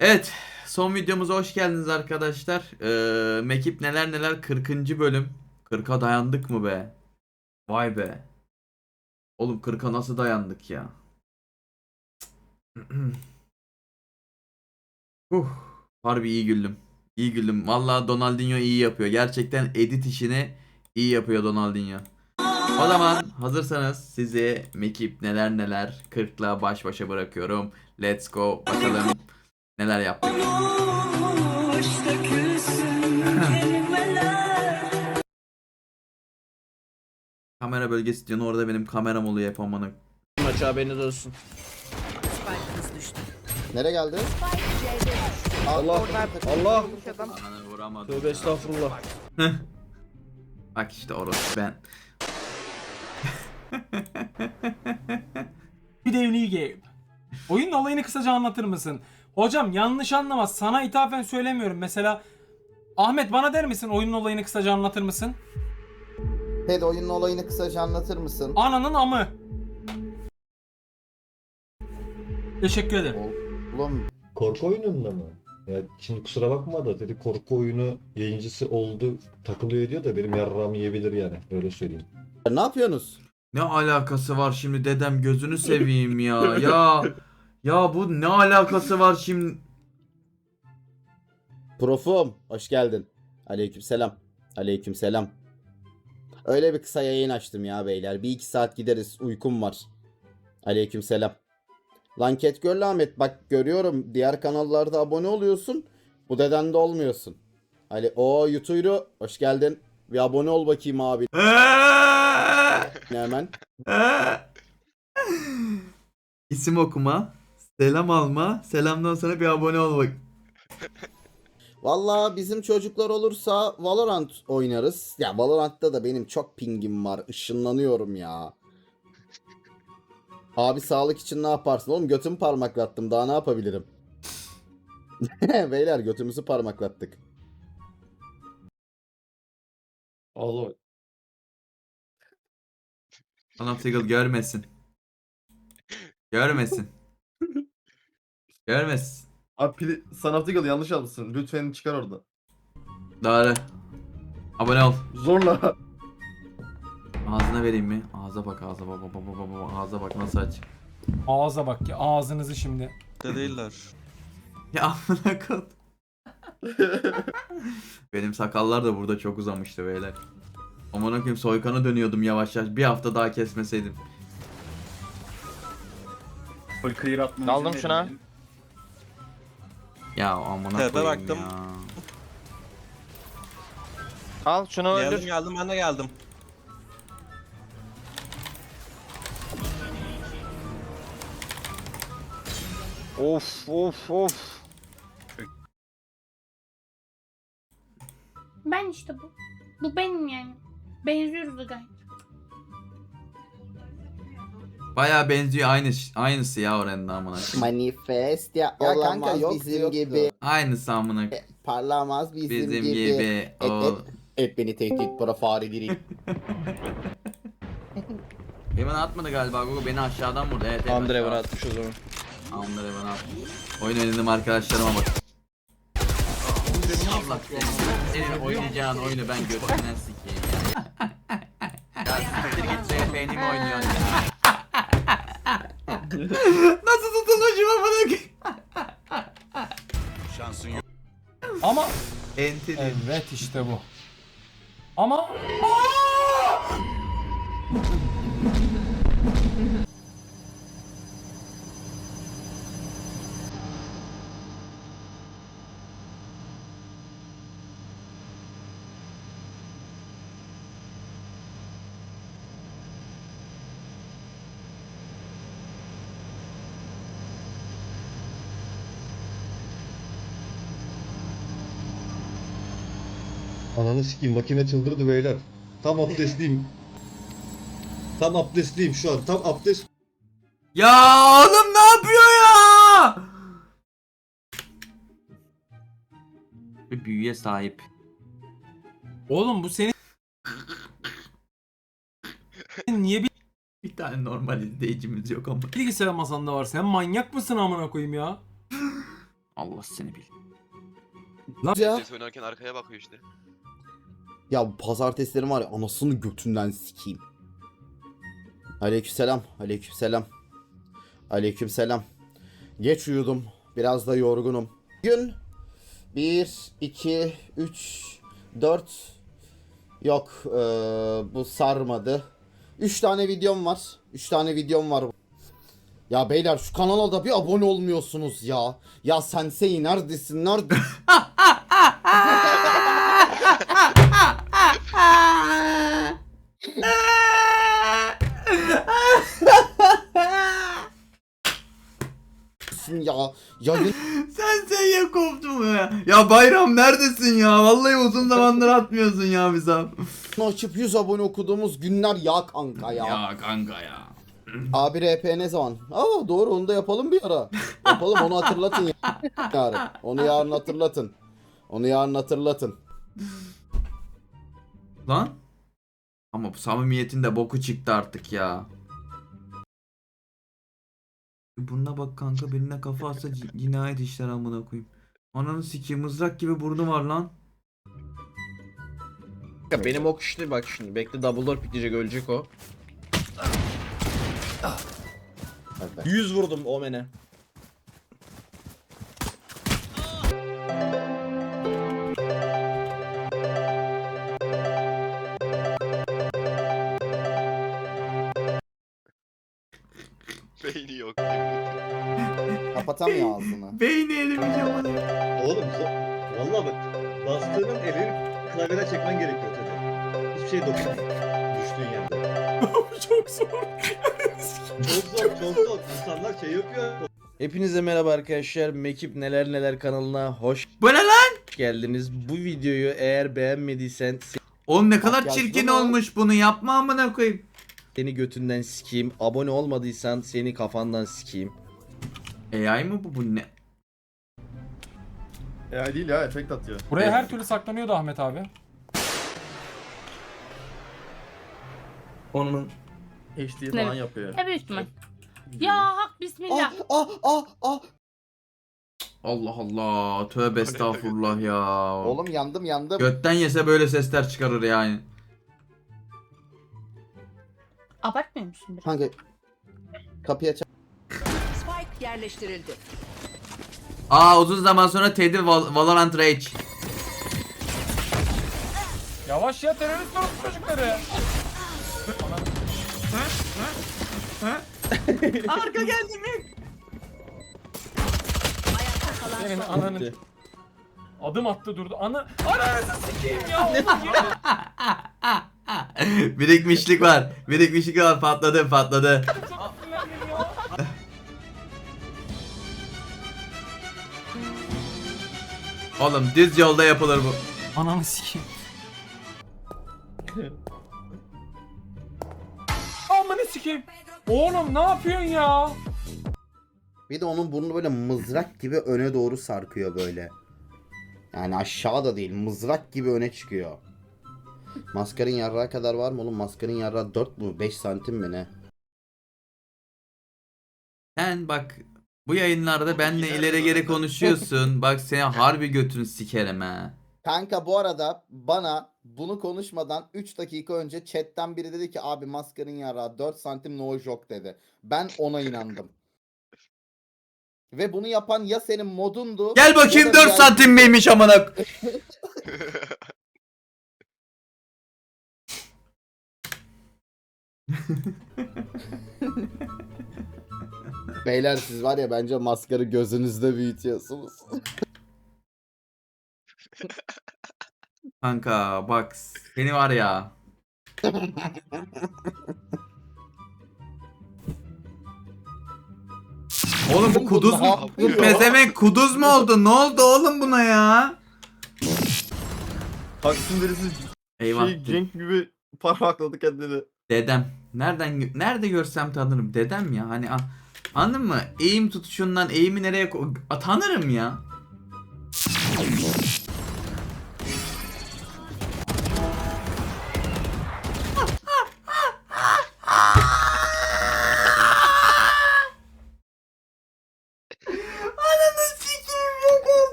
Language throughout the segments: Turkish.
Evet, son videomuza hoş geldiniz arkadaşlar. Ee, Mekip neler neler 40. bölüm. 40'a dayandık mı be? Vay be. Oğlum 40'a nasıl dayandık ya? uh, harbi iyi güldüm. İyi güldüm. Vallahi Donaldinho iyi yapıyor. Gerçekten edit işini iyi yapıyor Donaldinho. O zaman hazırsanız sizi Mekip neler neler 40'la baş başa bırakıyorum. Let's go bakalım neler yaptık. Kamera bölgesi diyorsun orada benim kameram oluyor hep amına. Maç haberiniz olsun. Nereye geldi? Allah Allah. Ananı vuramadım. Tövbe estağfurullah. Bak işte orası ben. Bir devli game. Oyunun olayını kısaca anlatır mısın? Hocam yanlış anlama sana ithafen söylemiyorum. Mesela Ahmet bana der misin oyunun olayını kısaca anlatır mısın? Ped oyunun olayını kısaca anlatır mısın? Ananın amı. Teşekkür ederim. Oğlum Korku oyununda mı? Ya şimdi kusura bakma da dedi korku oyunu yayıncısı oldu takılıyor diyor da benim yarrağımı yiyebilir yani öyle söyleyeyim. ne yapıyorsunuz? Ne alakası var şimdi dedem gözünü seveyim ya. Ya ya bu ne alakası var şimdi? Profum hoş geldin. Aleykümselam. Aleykümselam. Öyle bir kısa yayın açtım ya beyler. Bir iki saat gideriz. Uykum var. Aleykümselam. Lanket Göl Ahmet bak görüyorum diğer kanallarda abone oluyorsun. Bu dedende olmuyorsun. Ali o Yutuyru hoş geldin. Bir abone ol bakayım abi hemen. İsim okuma, selam alma, selamdan sonra bir abone ol bak. Valla bizim çocuklar olursa Valorant oynarız. Ya Valorant'ta da benim çok pingim var. Işınlanıyorum ya. Abi sağlık için ne yaparsın? Oğlum götümü parmaklattım. Daha ne yapabilirim? Beyler götümüzü parmaklattık. Allah. Anaptical görmesin. Görmesin. Görmesin. Abi pili Sanaptical yanlış almışsın. Lütfen çıkar orada. Doğru. Abone ol. Zorla. Ağzına vereyim mi? Ağza bak ağza bak bak bak bak bak ağza bak nasıl aç. Ağza bak ya ağzınızı şimdi. de değiller. Ya amına kod. Benim sakallar da burada çok uzamıştı beyler. Amına koyayım soykana dönüyordum yavaş yavaş. Bir hafta daha kesmeseydim. Full clear Daldım şuna. Ya amına Tepe koyayım baktım. ya. Al şunu Geldim öldür. geldim ben de geldim. Of of of. Ben işte bu. Bu benim yani. Benziyoruz da gayet. Baya benziyor aynı aynısı ya oranın amına. Manifest ya, Ya olamaz kanka yok, bizim yoktu. gibi. Aynısı amına koyayım. Parlamaz bizim, Bizim gibi. gibi. Et, O. et, et beni tehdit para fare diri. Beni atmadı galiba Gogo beni aşağıdan vurdu. Evet, evet Andre aşağı. bana atmış o zaman. Andre bana attı. Oyun oynadım arkadaşlarıma bak. Allah seni. Senin oynayacağın oyunu ben götünden sikeyim ya. ya siktir git RP'ni mi oynuyorsun ya? Nasıl tutulmuşum amına koyayım? Ama Enti değil. evet işte bu. Ama Ananı sikeyim makine çıldırdı beyler. Tam abdestliyim. Tam abdestliyim şu an. Tam abdest Ya oğlum ne yapıyor ya? Bir büyüye sahip. oğlum bu senin niye bir Bir tane normal izleyicimiz yok ama. bilgisayar masanda var? Sen manyak mısın amına koyayım ya? Allah seni bil. Ya. Ses oynarken arkaya bakıyor işte. Ya bu pazartesilerim var ya anasını götünden sikeyim. Aleykümselam. Aleykümselam. Aleykümselam. Geç uyudum. Biraz da yorgunum. Gün 1 2 3 4 Yok eee, bu sarmadı. 3 tane videom var. 3 tane videom var. Ya beyler şu kanala da bir abone olmuyorsunuz ya. Ya Sensei neredesin? Neredesin? ya. Yayın Sen sen koptu mu ya? Ya Bayram neredesin ya? Vallahi uzun zamandır atmıyorsun ya bize. açıp 100 abone okuduğumuz günler ya kanka ya. Ya kanka ya. Abi RP ne zaman? Aa doğru onu da yapalım bir ara. Yapalım onu hatırlatın ya- yarın. Onu yarın hatırlatın. Onu yarın hatırlatın. Lan? Ama bu samimiyetin de boku çıktı artık ya. Burnuna bak kanka birine kafa atsa cinayet işler amına koyayım. Ananı sikeyim mızrak gibi burnu var lan. Ya benim ok işte bak şimdi. Bekle double door pikleyecek ölecek o. Evet. 100 vurdum Omen'e. Beyni yok. Kapatamıyor ağzını. Beyni erimiş amına. Oğlum valla bak bastığının elini klavyeden çekmen gerekiyor tabii. Hiçbir şey dokunma. Düştüğün yerde. Çok zor. Çok zor çok zor. İnsanlar şey yapıyor. Hepinize merhaba arkadaşlar. Mekip Neler Neler kanalına hoş Bu ne lan? geldiniz. Bu videoyu eğer beğenmediysen Oğlum ne kadar Bak yazdı çirkin mı? olmuş bunu yapma amına koyayım. Seni götünden sikeyim. Abone olmadıysan seni kafandan sikeyim. AI mı bu bu ne? Ya değil ya efekt atıyor. Buraya her türlü saklanıyordu Ahmet abi. Onun HD falan yapıyor. Tabii üstüme. Ya hak Ah bismillah. ah ah ah. Allah Allah tövbe estağfurullah ya. Oğlum yandım yandım. Götten yese böyle sesler çıkarır yani. Abartmıyor musun biraz? Kanka kapıyı aç. Spike yerleştirildi. Aa uzun zaman sonra Teddy Val- Valorant Rage. Yavaş ya terörist olup çocukları. Arka geldi mi? Ayakta kalan Senin son ananı. Adım attı durdu. Ana ananı sikeyim ya. Birikmişlik var. Birikmişlik var. Patladı patladı. Oğlum düz yolda yapılır bu. Ananı sikeyim. Amını sikeyim. Oğlum ne yapıyorsun ya? Bir de onun burnu böyle mızrak gibi öne doğru sarkıyor böyle. Yani aşağıda değil mızrak gibi öne çıkıyor. Maskarın yarrağı kadar var mı oğlum? Maskarın yarrağı 4 mu 5 santim mi ne? Sen bak bu yayınlarda benle ileri geri konuşuyorsun. Bak seni harbi götünü sikerim ha. Kanka bu arada bana bunu konuşmadan 3 dakika önce chatten biri dedi ki abi maskarın yarağı 4 santim no joke dedi. Ben ona inandım. Ve bunu yapan ya senin modundu. Gel ya bakayım da 4 diğer- santim miymiş amına. Beyler siz var ya bence maskarı gözünüzde büyütüyorsunuz. Kanka bak seni var ya. Oğlum bu kuduz mu? Bu pezevenk kuduz mu oldu? Ne oldu oğlum buna ya? Taksim birisi Eyvah. şey Cenk gibi parmakladı kendini. Dedem. Nereden nerede görsem tanırım. Dedem ya. Hani anladın mı? Eğim tutuşundan eğimi nereye tanırım ya.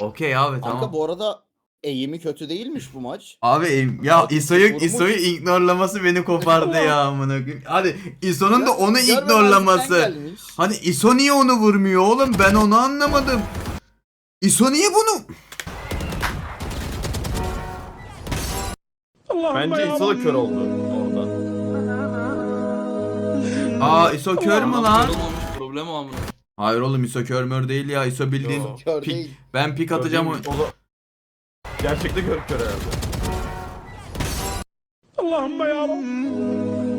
Okey abi Kanka tamam. bu arada eğimi kötü değilmiş bu maç. Abi em- ya Abi, İso'yu vurmuş. İso'yu ignorlaması beni kopardı ya amına koyayım. Hadi İso'nun da onu Görmemezlikten ignorlaması. gelmiş. Hani İso niye onu vurmuyor oğlum? Ben onu anlamadım. İso niye bunu? Bence İso da kör oldu orada. Aa İso kör mü lan? Problem o amına. Hayır oğlum İso kör mör değil ya. İso bildiğin Yo. Kör pik. değil. Ben pik atacağım. o- O da... Gerçekte kör kör herhalde.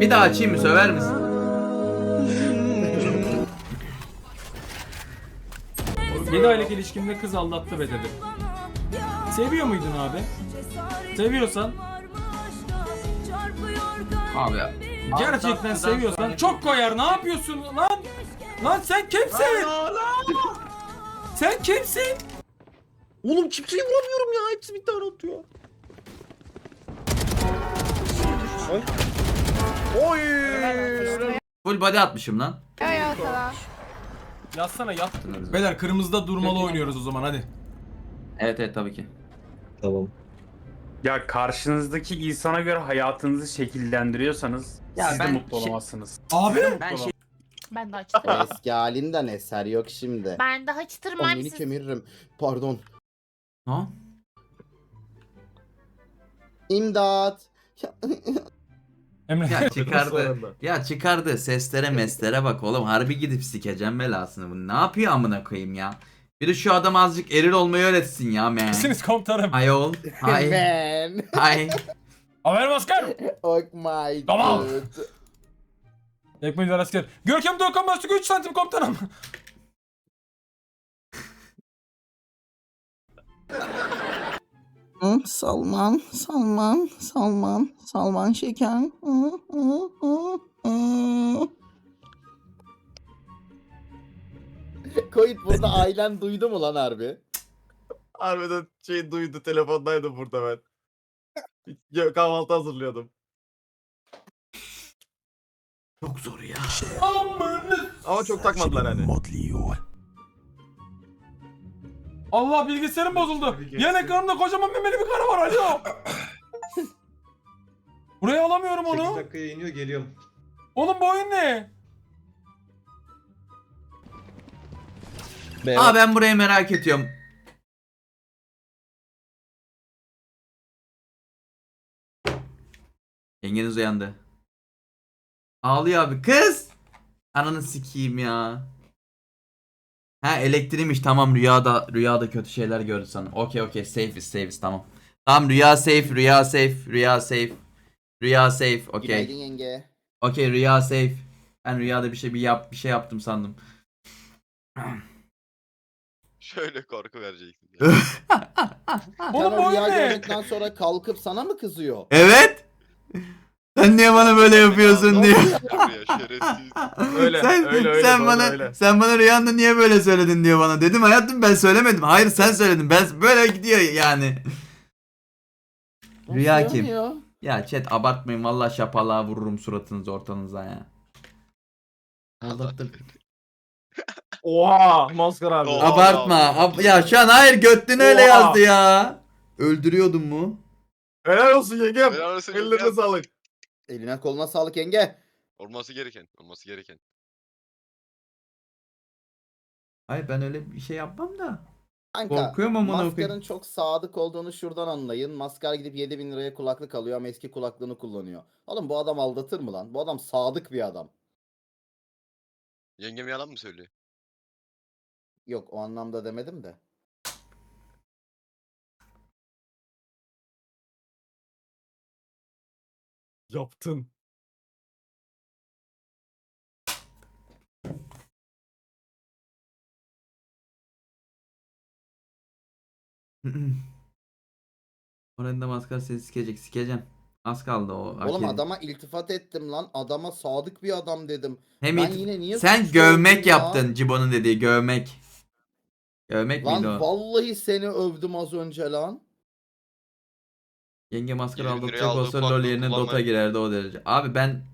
Bir daha açayım mı söver misin? Bir aylık ilişkimde kız aldattı be dedim. Seviyor muydun abi? Seviyorsan Abi ya. gerçekten seviyorsan çok koyar. Ne yapıyorsun lan? Lan sen kimsin? Sen kimsin? Oğlum kimseyi vuramıyorum ya. Hepsi bir tane atıyor. Full body atmışım lan. Yazsana yattın. Beyler kırmızıda durmalı oynuyoruz o zaman hadi. Evet evet tabii ki. Tamam. Ya karşınızdaki insana göre hayatınızı şekillendiriyorsanız Ya siz de ben mutlu şey- olamazsınız. Abi Ben şey Ben daha çıtırım. Eski halinden eser yok şimdi. ben daha çıtırım Onu abi yeni siz. kemiririm. Pardon. Ha? İmdat. Ya- Emre. Ya çıkardı. Ya çıkardı. Seslere meslere bak oğlum. Harbi gidip sikeceğim belasını. Bu ne yapıyor amına koyayım ya? Biri şu adam azıcık eril olmayı öğretsin ya man. Misiniz komutanım? Ayol. Hay. Man. Hay. Haber maskar. Oh my Tamam. god. Ekmeğiler asker. Görkem Doğukan Bastık 3 santim komutanım. Hı, Salman, Salman, Salman, Salman şeker. Hı, hı, hı, hı. Koyut burada ailen duydu mu lan harbi? Harbiden şey duydu telefondaydım burada ben. Ya, kahvaltı hazırlıyordum. Çok zor ya. Ama çok takmadılar hani. Allah bilgisayarım bozuldu. Yan ekranımda kocaman memeli bir karı var alo. Buraya alamıyorum 8 onu. dakikaya iniyor geliyorum. Oğlum bu oyun ne? Be, Aa ben burayı merak ediyorum. Yengeniz uyandı. Ağlıyor abi. Kız! Ananı sikeyim ya. Ha elektriğiymiş tamam rüyada rüyada kötü şeyler gördü sana. Okey okey safe'iz safe'iz tamam. Tamam rüya safe rüya safe rüya safe. Rüya safe okey. Günaydın yenge. Okey rüya safe. Ben rüyada bir şey bir yap bir şey yaptım sandım. Şöyle korku vereceksin. Sen Oğlum bu o rüya ne? gördükten sonra kalkıp sana mı kızıyor? Evet. Sen niye bana böyle yapıyorsun diye. Yapıyor şerefsiz. Öyle, sen, öyle, öyle, sen doğru, bana öyle. sen bana rüyanda niye böyle söyledin diyor bana. Dedim hayatım ben söylemedim. Hayır sen söyledin. Ben böyle gidiyor yani. Rüya kim? ya? Ya chat abartmayın vallahi şapalığa vururum suratınızı ortanıza ya. Aldattın. Oha maskara abi. Oha. Abartma. Ab- ya şu an hayır öyle Oha. yazdı ya. Öldürüyordun mu? Helal olsun yengem. Helal olsun Ellerine yengem. sağlık. Eline koluna sağlık yenge. Olması gereken. Olması gereken. Hayır ben öyle bir şey yapmam da. Kanka Korkuyorum koyayım. Maskar'ın çok sadık olduğunu şuradan anlayın. Maskar gidip 7000 liraya kulaklık alıyor ama eski kulaklığını kullanıyor. Oğlum bu adam aldatır mı lan? Bu adam sadık bir adam. Yengem yalan mı söylüyor? Yok o anlamda demedim de. Yaptın. Oranda maskara seni sikecek sikeceğim. Az kaldı o. Oğlum Akeli. adama iltifat ettim lan. Adama sadık bir adam dedim. Hem ben it- yine niye Sen suçlu gövmek oldum ya? yaptın Cibo'nun dediği gövmek. Gövmek Lan miydi o? vallahi seni övdüm az önce lan. Yenge maskara 20 liraya aldatacak aldığı olsa LoL yerine Dota girerdi o derece. Abi ben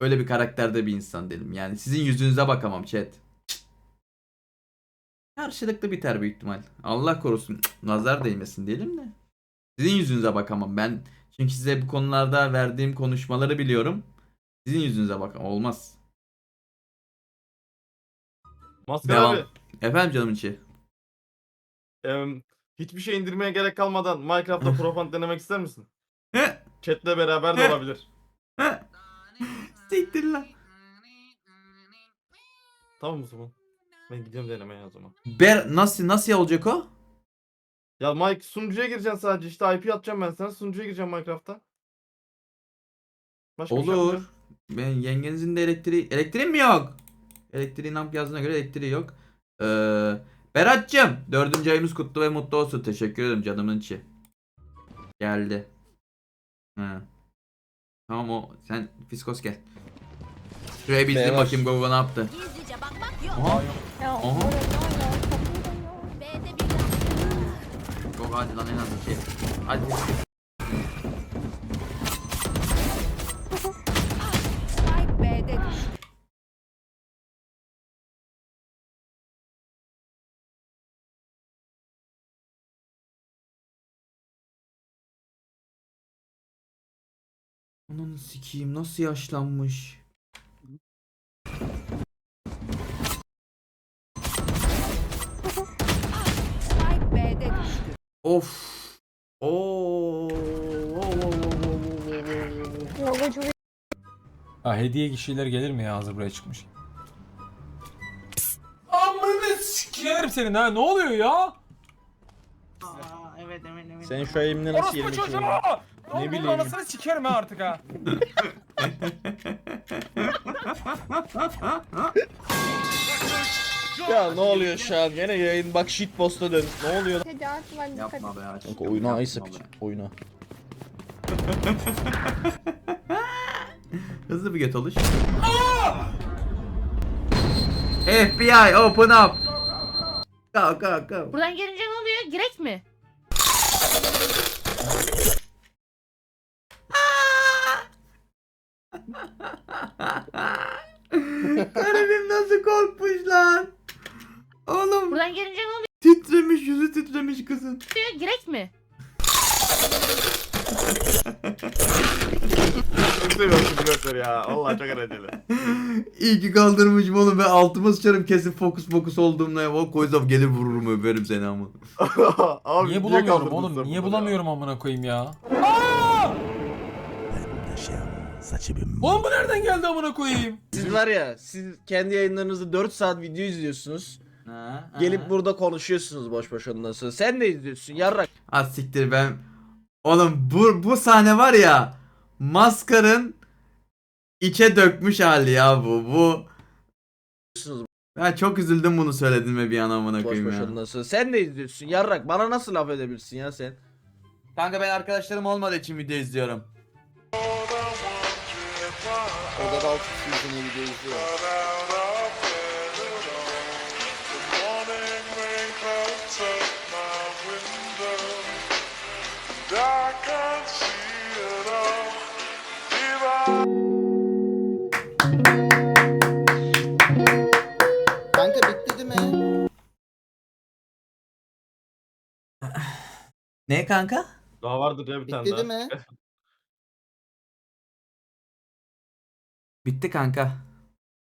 öyle bir karakterde bir insan değilim. Yani sizin yüzünüze bakamam chat. karşılıklı biter büyük ihtimal. Allah korusun. Nazar değmesin diyelim de. Sizin yüzünüze bakamam. Ben çünkü size bu konularda verdiğim konuşmaları biliyorum. Sizin yüzünüze bakamam. Olmaz. Maskar Devam. abi. Efendim canım içi. em, hiçbir şey indirmeye gerek kalmadan Minecraft'ta Profant denemek ister misin? Chat'le beraber de olabilir. Siktir lan. Tamam o zaman. Ben gidiyorum denemeye o zaman. Ber nasıl nasıl olacak o? Ya Mike sunucuya gireceksin sadece işte IP atacağım ben sana sunucuya gireceğim Minecraft'ta. Başka bir şey Olur. yapmayacağım. Ben yengenizin de elektriği elektriği mi yok? Elektriğin amp yazdığına göre elektriği yok. Ee, Berat'cığım dördüncü ayımız kutlu ve mutlu olsun. Teşekkür ederim canımın içi. Geldi. He. Tamam o sen Fiskos gel. Şuraya bir izleyin Beyler. bakayım Gogo ne yaptı. Gizlice bakmak yok. Aha. Ya, Aha. B'de bir Gogo hadi lan en az iki. Hadi. Ananı sikeyim nasıl yaşlanmış. Spike B'de düştü. Of. Oo. Ha hediye kişiler gelir mi ya hazır buraya çıkmış? Amına sikerim senin ha ne oluyor ya? evet evet evet. Senin şu eğimle nasıl Orospu 22 çocuğu! oldu? Ne bileyim. bileyim. Anasını sikerim ha artık ha. Ya ne oluyor şu an? Gene yayın bak shitpost'a dön. Ne oluyor? Yapma be aç. Kanka oyuna ay sıkıcı. Oyuna. Hızlı bir göt oluş. FBI open up. Go go go. Buradan gelince ne oluyor? Girek mi? Garibim nasıl korkmuş lan. Oğlum Buradan gelince ne oluyor? titremiş yüzü kızın. Girek mi? Çok seviyorum şu blokları ya. Allah çok eğlenceli. İyi ki kaldırmışım oğlum ben altıma sıçarım kesin fokus fokus olduğumda ya. O koysam gelir vururum öperim seni ama. Abi niye bulamıyorum kaldırdın oğlum? Niye bunu ya? bulamıyorum amına koyayım ya? Oğlum bu nereden geldi amına koyayım? Siz var ya siz kendi yayınlarınızı 4 saat video izliyorsunuz. Ha, Gelip burada konuşuyorsunuz boş boş ondan sonra. Sen de izliyorsun yarrak. Ha siktir ben. Oğlum bu, bu sahne var ya. Maskarın içe dökmüş hali ya bu. Bu. Ben çok üzüldüm bunu söylediğime bir an amına Boş koyayım boş ya. ondan sonra. Sen de izliyorsun yarrak. Bana nasıl laf edebilirsin ya sen? Kanka ben arkadaşlarım olmadığı için video izliyorum. Orada da 6 kişi izlediği video izliyor. Ne kanka? Daha vardır ya bir tane Bitti daha. değil mi? Bitti kanka.